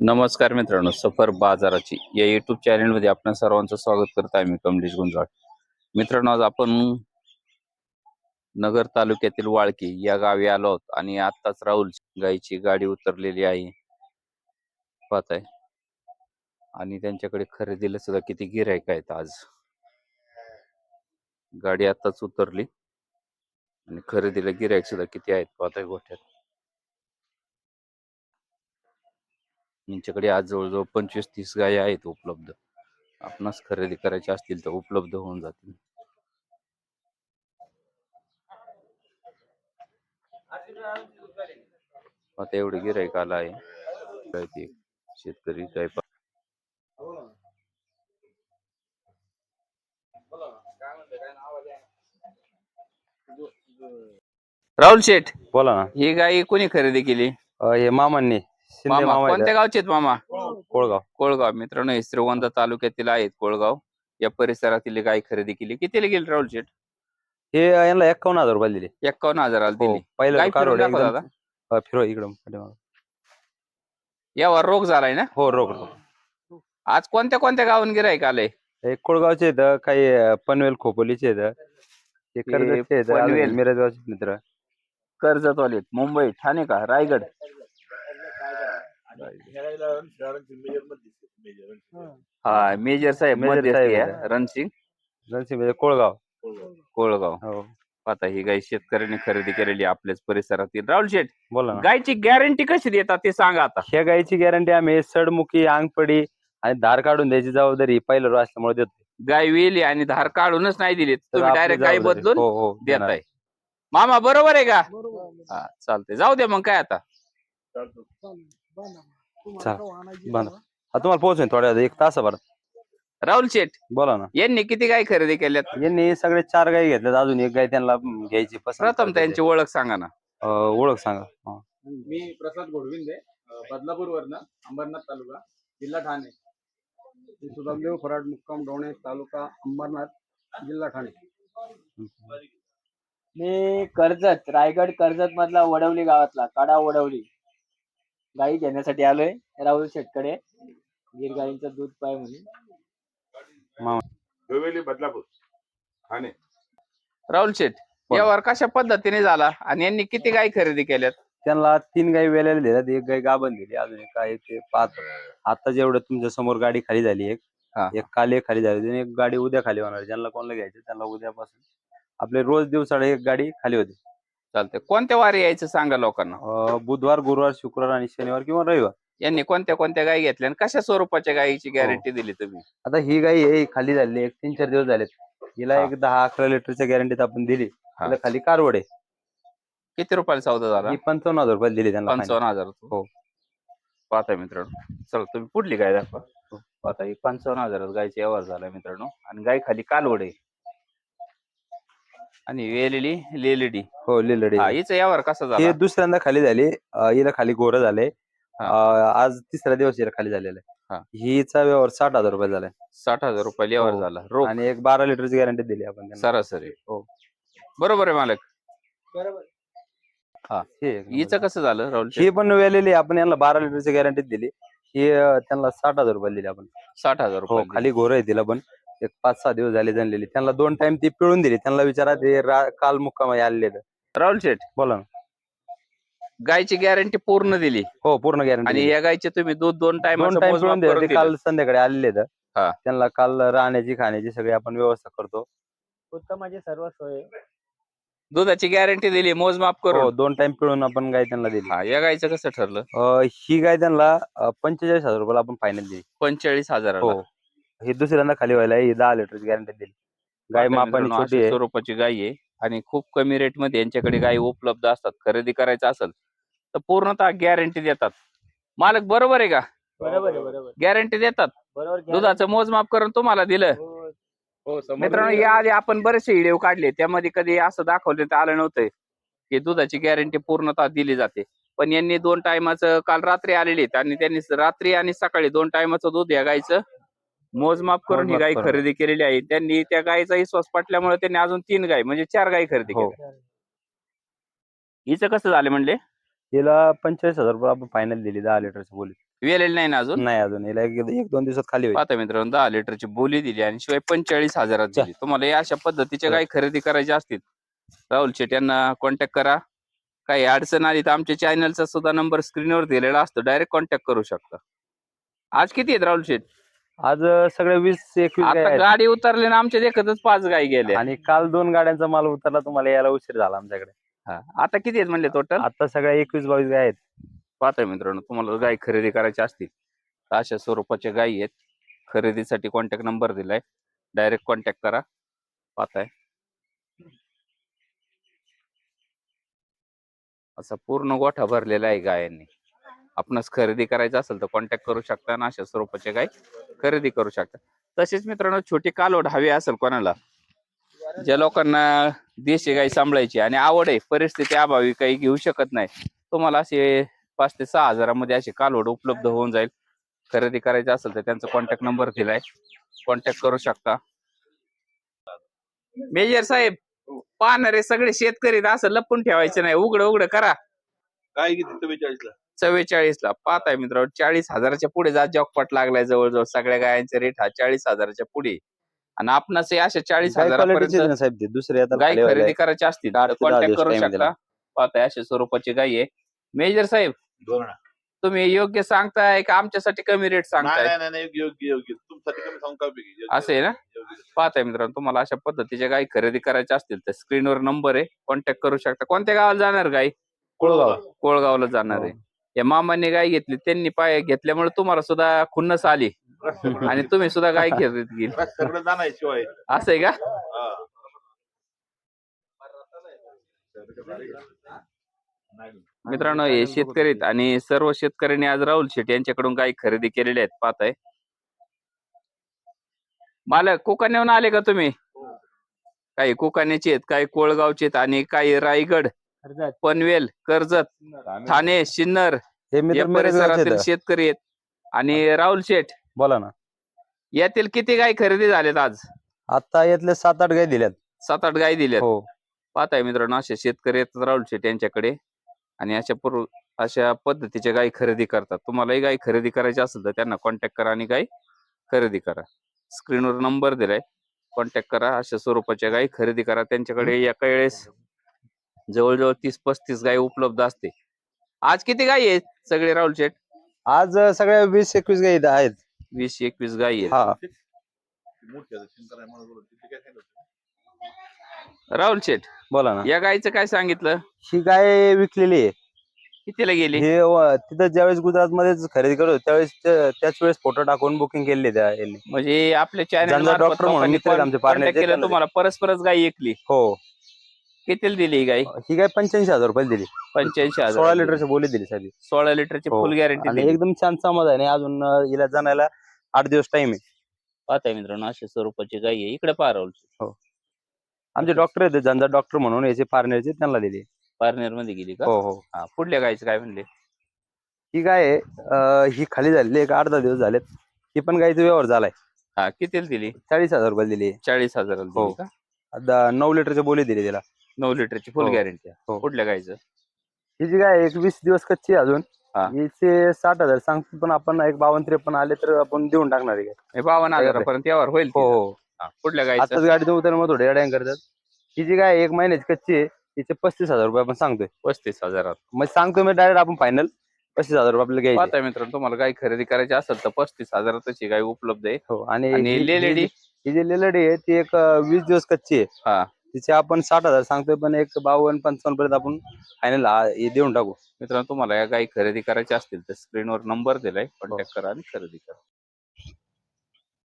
नमस्कार मित्रांनो सफर बाजाराची या युट्यूब चॅनलमध्ये आपण सर्वांचं स्वागत करत आहे मी कमलेश गुंजाळ मित्रांनो आज आपण नगर तालुक्यातील वाळकी या गावी आलो आहोत आणि आत्ताच राहुल गाईची गाडी उतरलेली आहे. पाहताय. आणि त्यांच्याकडे खरेदीला सुद्धा किती गिरायक आहेत आज. गाडी आत्ताच उतरली आणि खरेदीला गिरायक सुद्धा किती आहेत पाहताय गोठ्यात. यांच्याकडे आज जवळजवळ पंचवीस तीस गायी आहेत उपलब्ध. आपणास खरेदी करायची असतील तर उपलब्ध होऊन जातील. आता एवढे गिराईक आला आहे. काय ते शेतकरी काय राहुल शेठ बोला ना. ही गाई कोणी खरेदी केली? अ, हे मामांनी. शिंदे मामा मामा कोणत्या गावचे आहेत मामा? कोळगाव. कोळगाव. मित्रांनो हे श्रीगोंदा तालुक्यातील आहेत कोळगाव. या परिसरातील गाय खरेदी केली. कितीला गेली राहुल शेठ? हे यांना एक्कावन्न हजार रुपये दिले. एक्कावन्न हजाराला हो दिली. पहिलं गाय कारवड फिरवून दाखव एकदम अ, फिरव इकडं पाठीमागं. यावर रोग झालाय ना? हो रोग रोग आज कोणत्या कोणत्या गावून गिराईक आलंय हे कोळगावचे आहेत काही अ, पनवेल खोपोलीचे आहेत हे कर्जतचे आहेत पनवेल. अजून मिरजगावचे मित्र. कर्जतवाले ठाणे ठाणे का? रायगड. हा. मेजर साहेब मेजर मध्यस्थी साहेब आहे, आहे. रणसिंग? रणसिंग म्हणजे कोळगाव. कोळगाव. हो. आता ही गाय शेतकऱ्यांनी खरेदी केलेली आहे आपल्याच परिसरातील. राहुल शेठ बोला ना. गायची गॅरंटी कशी देतात ते सांगा आता. ह्या गायची गॅरंटी आम्ही सडमुखी अंगपडी आणि धार काढून द्यायची जबाबदारी पहिलं रो असल्यामुळे देतो गाय वेली आणि धार काढूनच नाही दिली तर तुम्ही आपली डायरेक्ट गाय जबाबदारी. बदलून हो हो देणार. देताय. मामा बरोबर आहे का? हा चालतंय. जाऊ दे मग काय आता? बंद हा तुम्हाला पोहोचेन थोड्या एक तासाभर. राहुल शेठ बोला ना. यांनी किती गाय खरेदी केल्यात? यांनी सगळे चार गाई घेतल्यात अजून एक गाय त्यांना घ्यायची प्रथम त्यांची ओळख सांगा ना. ओळख सांगा. मी प्रसाद घोडविंदे बदलापूर वरनं अंबरनाथ तालुका जिल्हा ठाणे. मी सुदामदेव फराड मुक्काम डोणे तालुका अंबरनाथ जिल्हा ठाणे. मी कर्जत रायगड कर्जत मधला वडवली गावातला कडा वडवली. गाई घेण्यासाठी आलोय. राहुल शेटकडे. गिर गाईंचं दूध पाय म्हणून. बदलापूर. ठाणे. राहुल शेठ बोला. यावर कशा पद्धतीने झाला आणि यांनी किती गाय खरेदी केल्यात? त्यांना तीन गाई वेळेला दिल्यात. एक गाय गाभण दिली. अजून एक काय ते पाच. आता जेवढं तुमच्यासमोर गाडी खाली झाली एक. हा. एक काल एक खाली झाली होती एक गाडी उद्या खाली होणार आहे. ज्यांना कोणाला घ्यायचं त्यांना उद्यापासून. आपले रोज दिवसाडे एक गाडी खाली होती. चालतंय. कोणत्या वारी यायचं सांगा लोकांना? अं, बुधवार गुरुवार शुक्रवार आणि शनिवार किंवा रविवार. यांनी कोणत्या कोणत्या गायी घेतल्या आणि कशा स्वरूपाच्या गायीची गॅरंटी दिली तुम्ही? आता ही गाई आहे ही खाली झाली एक तीन चार दिवस झालेत. हिला हा. एक दहा अकरा लिटरच्या गॅरंटीत आपण दिली. हा. तिला खाली कारवड आहे. किती रुपयाला सौदा झाला? ही पंचावन्न हजार रुपये दिली त्यांना. पंचावन्न हजार हो. पाहताय मित्रांनो. चल तुम्ही पुढली गाय दाखवा? पाहता ही पंचावन्न हजारात गायचा व्यवहार झाला मित्रांनो. आणि गाय खाली कालवड आहे. आणि वेलेली लेलेडी. हो लिलडी. हा हिचा व्यवहार कसा हे झाला दुसऱ्यांदा खाली झाली. अं, हिला खाली गोरं झाले. हा. आज तिसरा दिवस हिला खाली झालेला हा. आहे हिचा व्यवहार साठ हजार रुपये झालाय. साठ हजार रुपये व्यवहार हो. झाला. रोख. आणि एक बारा लिटरची गॅरंटी दिली आपण त्यांना. सरासरी. हो. बरोबर आहे मालक. हे. एक हिचं. कसं झालं राहुल? ही पण वेलेली आपण यांना बारा लिटरची गॅरंटी दिली. ही अं, त्यांना साठ हजार रुपये दिली आपण. साठ हजार हो रुपये खाली गोर आहे तिला पण. एक पाच सहा दिवस झाले जनलेली त्यांना दोन टाइम ती पिळून दिली. त्यांना विचारा ते रा- काल मुक्काम आलेले राहुल शेठ. बोला ना. गायची गॅरंटी पूर्ण दिली. हो पूर्ण आणि गॅरंटी या गायचे तुम्ही दूध दोन टाइम दोन टाइम पिळून दिले. ते काल संध्याकाळी आलेले. हा. त्यांना काल राहण्याची खाण्याची सगळी आपण व्यवस्था करतो. उत्तम माझी सर्व सोय. दुधाची गॅरंटी दिली. मोजमाप हो करून. दोन टाइम पिळून आपण गाय त्यांना दिली. हा या गायचं कसं ठरलं? अं, ही गाय त्यांना पंचेचाळीस हजार रुपयाला आपण फायनल दिली. पंचेचाळीस हजार हो. ही दुसऱ्यांदा खाली व्हायला ही दहा लिटरची गॅरंटी दिली गाय मापाने छोटी आहे. स्वरूपाची गाय आहे आणि खूप कमी रेटमध्ये यांच्याकडे गायी उपलब्ध असतात. खरेदी करायचं असेल तर पूर्णतः गॅरंटी देतात. मालक बरोबर आहे का? बरोबर आहे बरोबर गॅरंटी देतात. बरोबर. दुधाचं मोजमाप करून तुम्हाला दिलं. हो, हो मित्रांनो या आधी आपण बरेचसे व्हिडिओ काढले. त्यामध्ये कधी असं दाखवण्यात आलं नव्हतं की दुधाची गॅरंटी पूर्णतः दिली जाते. पण यांनी दोन टायमाचं काल रात्री आलेले आहेत आणि त्यांनी रात्री आणि सकाळी दोन टायमाचं दूध या गायचं मोजमाप करून ही मोजमाप गाय करून. खरेदी केलेली आहे. त्यांनी त्या गायचा विश्वास पटल्यामुळे त्यांनी अजून तीन गाय म्हणजे चार गाय खरेदी हो. केल्या. हिचं कसं झालं म्हणले? तिला पंचेचाळीस हजार रुपये आपण फायनल दिली दहा लिटरची बोली. वेलेल नाही ना अजून? नाही अजून एक एक दोन दिवसात खाली होईल. पाहता मित्रांनो दहा लिटरची बोली दिली आणि शिवाय पंचेचाळीस हजारात दिली. तुम्हाला या अशा पद्धतीच्या गाई खरेदी करायची असतील राहुल शेट यांना कॉन्टॅक्ट करा. काही अडचण आली तर आमच्या चॅनलचा सुद्धा नंबर स्क्रीनवर दिलेला असतो. डायरेक्ट कॉन्टॅक्ट करू शकता. आज किती आहेत राहुल शेट? आज सगळे वीस एकवीस गाय आता आहेत. गाडी उतरली ना आमच्या देखतच पाच गाई गेल्या आणि काल दोन गाड्यांचा माल उतरला तुम्हाला यायला उशीर झाला आमच्याकडे. हा. आता किती आहेत म्हणले टोटल आता सगळ्या एकवीस बावीस गाय आहेत. पाहताय मित्रांनो तुम्हाला गाय खरेदी करायची असतील तर अशा स्वरूपाच्या गायी आहेत. खरेदीसाठी कॉन्टॅक्ट नंबर दिलाय. डायरेक्ट कॉन्टॅक्ट करा. पाहताय. असा पूर्ण गोठा भरलेला आहे गायांनी. आपणास खरेदी करायचं असेल तर कॉन्टॅक्ट करू शकता आणि अशा स्वरूपाचे काही खरेदी करू शकता. तसेच मित्रांनो छोटी कालोड हवी असेल कोणाला ज्या लोकांना देशी गाई सांभाळायची आणि आवड आहे परिस्थिती अभावी काही घेऊ शकत नाही तुम्हाला असे पाच ते सहा हजारामध्ये असे कालवड उपलब्ध होऊन जाईल. खरेदी करायचं असेल तर त्यांचा कॉन्टॅक्ट नंबर दिलाय. कॉन्टॅक्ट करू शकता. मेजर साहेब पाहणारे सगळे शेतकरी असं लपून ठेवायचं नाही. उघड उघड करा. काय किती चव्वेचाळीस ला चव्वेचाळीस ला. पाहताय मित्रांनो चाळीस हजाराच्या पुढे जा जॉकपॉट लागलाय जवळजवळ. सगळ्या गायांचे रेट हा चाळीस हजाराच्या पुढे. आणि आपणास हे अशा चाळीस हजारापर्यंत ना साहेब ते? दुसरे आता गाय खरेदी आहेत. करायची असतील कॉन्टॅक्ट करू आहे शकता. पाहताय अशा स्वरूपाची गाय आहे. मेजर साहेब. तुम्ही योग्य सांगताय का? आमच्यासाठी कमी रेट सांगताय? नाही नाही, नाही योग्य योग्य. असं आहे ना. पाहताय मित्रांनो तुम्हाला अशा पद्धतीच्या गाय खरेदी करायच्या असतील तर स्क्रीनवर नंबर आहे. कॉन्टॅक्ट करू शकता. कोणत्या गावाला जाणार गाय? कोळगाव कोळगावला जाणार आहे. या मामाने गाय घेतली त्यांनी पाय घेतल्यामुळे तुम्हाला सुद्धा खुन्नस आली. आणि तुम्ही सुद्धा गाय खरेदी केली रस्त्याकडे जाणार शिवाय असं आहे का? हा. मित्रांनो हे शेतकरी आहेत आणि सर्व शेतकऱ्यांनी आज राहुल शेट यांच्याकडून गाय खरेदी केलेल्या आहेत. पाहताय. मालक कोकण्याहून आले का तुम्ही? काही कोकण्याचे आहेत काही कोळगावचे आहेत आणि काही रायगड. पनवेल कर्जत ठाणे सिन्नर हे या परिसरातील. शेतकरी आहेत. आणि राहुल शेठ. बोला ना. यातील किती गाय खरेदी झाल्यात आज? आता यातले सात आठ गाय दिल्यात. सात आठ गाय दिल्यात. हो. पाहताय मित्रांनो असे शेतकरी येतात राहुल शेट यांच्याकडे. आणि अशा पूर्व अशा पद्धतीच्या गाय खरेदी करतात. तुम्हालाही गाय खरेदी करायची असेल तर त्यांना कॉन्टॅक्ट करा आणि गाय खरेदी करा. स्क्रीनवर नंबर दिलाय. कॉन्टॅक्ट करा. अशा स्वरूपाच्या गाय खरेदी करा. त्यांच्याकडे एका वेळेस जवळजवळ तीस पस्तीस गाय उपलब्ध असते आज किती गाय आहेत सगळे राहुल शेट आज अं, सगळ्या वीस एकवीस गाय इथं आहेत. वीस एकवीस गाय आहेत. हा? राहुल शेठ बोला ना. या गायचं काय सांगितलं? ही गाय विकलेली आहे. कितीला गेली? हे व- तिथं ज्यावेळेस गुजरात मध्येच खरेदी करत त्यावेळेस त्या- त्याच वेळेस फोटो टाकून बुकिंग केलेली त्या यांनी. म्हणजे आपल्या चॅनल डॉक्टर म्हणून मित्र आहेत आमचे केलं तुम्हाला परस्परच गाय ऐकली हो. कितीला दिली ही गाय ही गाय पंच्याऐंशी हजार रुपये दिली. पंच्याऐंशी हजार सोळा लिटरची बोली दिली साहेब सोळा लिटरची हो. फुल गॅरंटी आणि एकदम छान समाज आहे अजून अं, हिला जाण्याला आठ दिवस टाइम आहे. पाहताय मित्रांनो अशा स्वरूपाची गाय आहे. इकडे पहा राहुल आमचे डॉक्टर आहेत ज्यांचा डॉक्टर म्हणून याचे पार्नरचे त्यांना दिली. पार्नेरमध्ये गेली का? हो हो. हा पुढल्या गायचं काय म्हणले? ही आहे, अं, ही खाली झालेली एक आठ दहा दिवस झालेत. ही पण गायचा व्यवहार झालाय. हा कितीला दिली? चाळीस हजार रुपये दिली चाळीस हजाराला हो. दिली का? आता नऊ लिटरची बोली दिली तिला. नऊ लिटरची फुल हो. गॅरंटी हो. पुढल्या गायचं ही जी गाय आहे, एक वीस दिवस कच्ची आहे अजून हा. हिचे साठ हजार सांगतो पण आपण एक बावन्न त्रेपन्न आले तर आपण देऊन टाकणार आहे. हे बावन्न काय हजारापर्यंत व्यवहार होईल हो. हो हा, पुढल्या गायचं आताच गाडीतून उतरल्यामुळे थोडे अड्यान करतात ही जी गाय आहे, एक महिन्याची कच्ची आहे तिचे पस्तीस हजार रुपये आपण सांगतोय पस्तीस हजारात मग सांगतोय मी डायरेक्ट आपण फायनल पस्तीस हजार रुपये आपल्याला घ्यायचे मित्रांनो तुम्हाला गाय खरेदी करायची असेल तर पस्तीस हजारातच ही गाय उपलब्ध आहे हो आणि आणि ही- लेलेडी? ही जी- ही जी लेलेडी आहे ती एक अं, वीस दिवस कच्ची हा. आहे तिचे आपण साठ हजार सांगतोय पण एक बावन्न पंचावन्न पर्यंत आपण फायनल देऊन टाकू. मित्रांनो तुम्हाला या गायी खरेदी करायच्या असतील तर स्क्रीनवर नंबर दिलाय कॉन्टॅक्ट करा आणि खरेदी करा.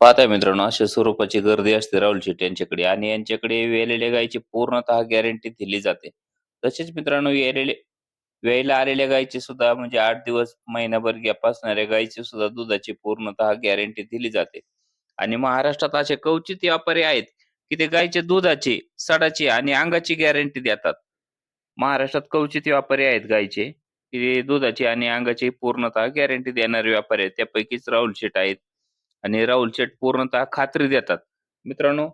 पाहताय मित्रांनो अशा स्वरूपाची गर्दी असते राहुल शेट्टी यांच्याकडे आणि यांच्याकडे वेलेल्या गायची पूर्णतः गॅरंटी दिली जाते. तसेच मित्रांनो वेलेले वेळेला आलेल्या गायची सुद्धा म्हणजे आठ दिवस महिनाभर गॅप असणाऱ्या गायची सुद्धा दुधाची पूर्णतः गॅरंटी दिली जाते. आणि महाराष्ट्रात असे कवचित व्यापारी आहेत की ते गायच्या दुधाची सडाची आणि अंगाची गॅरंटी देतात. महाराष्ट्रात कवचित व्यापारी आहेत गायचे की दुधाची आणि अंगाची पूर्णतः गॅरंटी देणारे व्यापारी आहेत. त्यापैकीच राहुल शेट आहेत आणि राहुल शेट पूर्णतः खात्री देतात. मित्रांनो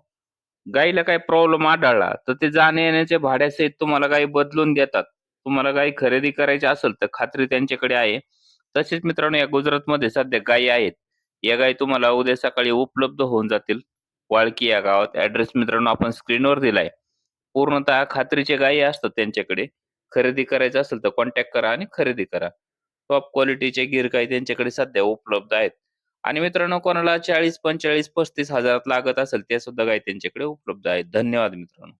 गायीला काही प्रॉब्लेम आढळला तर ते जाण्या येण्याच्या भाड्यासहित तुम्हाला गाय बदलून देतात. तुम्हाला गाय खरेदी करायची असेल तर खात्री त्यांच्याकडे आहे. तसेच मित्रांनो या गुजरातमध्ये सध्या गायी आहेत. या गायी तुम्हाला उद्या सकाळी उपलब्ध होऊन जातील. वाळकी या गावात ऍड्रेस मित्रांनो आपण स्क्रीनवर दिलाय. पूर्णतः खात्रीचे गायी असतात त्यांच्याकडे. खरेदी करायचं असेल तर कॉन्टॅक्ट करा आणि खरेदी करा. टॉप क्वालिटीचे गिर गाय त्यांच्याकडे सध्या उपलब्ध आहेत. आणि मित्रांनो कोणाला चाळीस पंचेचाळीस पस्तीस हजारात लागत असेल त्या सुद्धा गाय त्यांच्याकडे उपलब्ध आहेत. धन्यवाद मित्रांनो.